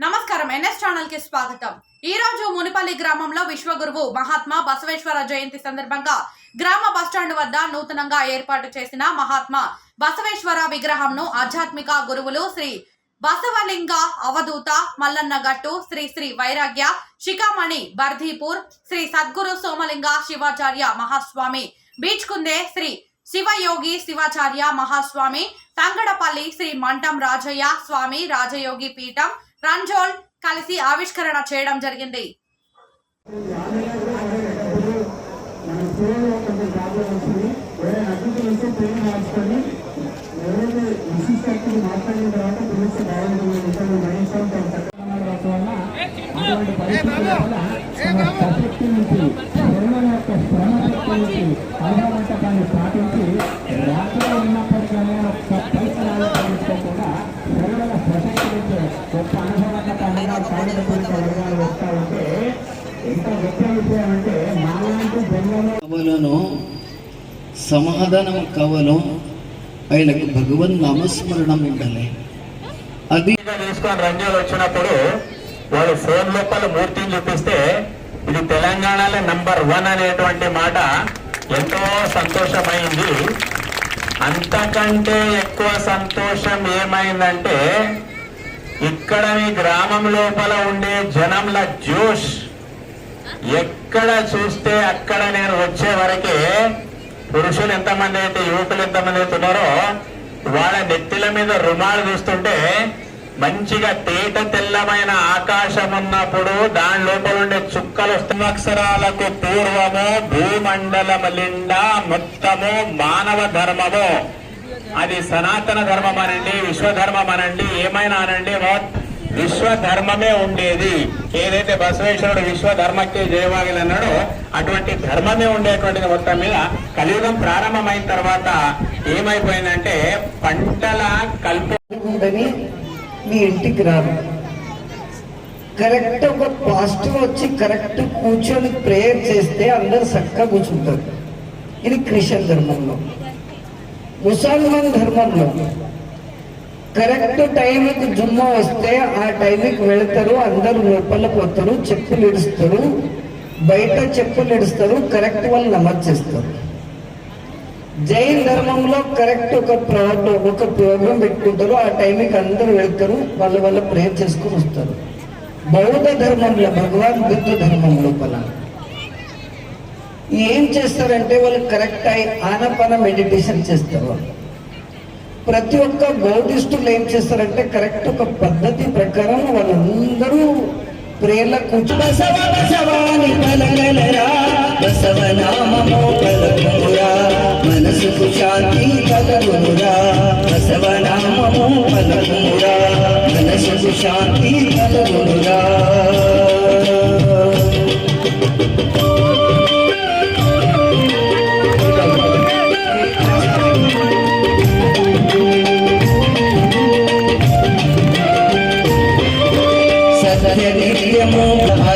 నమస్కారం ఎన్ఎస్ ఛానల్కి స్వాగతం. ఈ రోజు మునిపల్లి గ్రామంలో విశ్వగురువు మహాత్మా బసవేశ్వర జయంతి సందర్భంగా గ్రామ బస్టాండ్ వద్ద నూతనంగా ఏర్పాటు చేసిన మహాత్మా బసవేశ్వర విగ్రహంను ఆధ్యాత్మిక గురువులు శ్రీ బసవలింగ అవధూత మల్లన్న గట్టు శ్రీ శ్రీ వైరాగ్య శిఖామణి బర్ధీపూర్ శ్రీ సద్గురు సోమలింగ శివాచార్య మహాస్వామి బీచ్ కుందే శ్రీ శివయోగి శివాచార్య మహాస్వామి తంగడపల్లి శ్రీ మంటం రాజయ్య స్వామి రాజయోగి పీఠం రంజోల్ కలిసి ఆవిష్కరణ చేయడం జరిగింది. మన కవలను సమాధానం కవలం ఆయనకు భగవన్ నామస్మరణం ఉండాలి అది తీసుకొని రంజాలు వచ్చినప్పుడు వాళ్ళు ఫోన్ లోపల మూర్తిని చూపిస్తే ఇది తెలంగాణలో నంబర్ వన్ అనేటువంటి మాట ఎంతో సంతోషమైంది. అంతకంటే ఎక్కువ సంతోషం ఏమైందంటే ఇక్కడ మీ గ్రామం లోపల ఉండే జనంల జోష్ ఎక్కడ చూస్తే అక్కడ నేను వచ్చే వరకే పురుషులు ఎంతమంది అయితే యువకులు ఎంతమంది అయితే ఉన్నారో వాళ్ళ నెత్తిల మీద రుమాలు చూస్తుంటే మంచిగా తేట తెల్లమైన ఆకాశం ఉన్నప్పుడు దాని లోపల ఉండే చుక్కలు అక్షరాలకు పూర్వము భూమండలము నిండా మొత్తము మానవ ధర్మము. అది సనాతన ధర్మం అనండి విశ్వధర్మం అనండి ఏమైనా అనండి విశ్వధర్మమే ఉండేది. ఏదైతే బసవేశ్వరుడు విశ్వధర్మకే జయవాగిలు అన్నాడో అటువంటి ధర్మమే ఉండేటువంటిది మొత్తం మీద. కలియుగం ప్రారంభమైన తర్వాత ఏమైపోయిందంటే పంటల కల్ప ఉందని మీ ఇంటికి రాదు కరెక్ట్ ఒక పాజిటివ్ వచ్చి కరెక్ట్ కూర్చొని ప్రేయర్ చేస్తే అందరు చక్కగా కూర్చుంటారు. ఇది క్రిస్టియన్ ధర్మంలో. ముసల్మాన్ ధర్మంలో. కరెక్ట్ టైంకి జుమ్మా వస్తే ఆ టైంకి వెళ్తారు అందరూ లోపల పోతారు చెప్పులు ఇడుస్తారు. బయట చెప్పులు ఇడుస్తారు కరెక్ట్ వాళ్ళు నమోదు చేస్తారు. జైన్ ధర్మంలో కరెక్ట్ ఒక ప్రోగ్రామ్ ఒక ప్రోగ్రామ్ పెట్టుకుంటారు ఆ టైంకి అందరూ వెళ్తారు వాళ్ళ వాళ్ళ ప్రేయర్ చేసుకుని వస్తారు. బౌద్ధ ధర్మంలో భగవాన్ బుద్ధ ధర్మం లోపల. ఏం చేస్తారంటే వాళ్ళు కరెక్ట్ అయి ఆనపాన మెడిటేషన్ చేస్తారు. వాళ్ళు. ప్రతి ఒక్క బౌద్ధిస్టులు ఏం చేస్తారంటే కరెక్ట్ ఒక పద్ధతి ప్రకారం వాళ్ళందరూ ప్రేర్ల కూర్చు బసవ మనసుకు శాంతి కలుగురా బసవనామము పలకురా మనసుకు శాంతి కలుగురా નિત્ય મોહ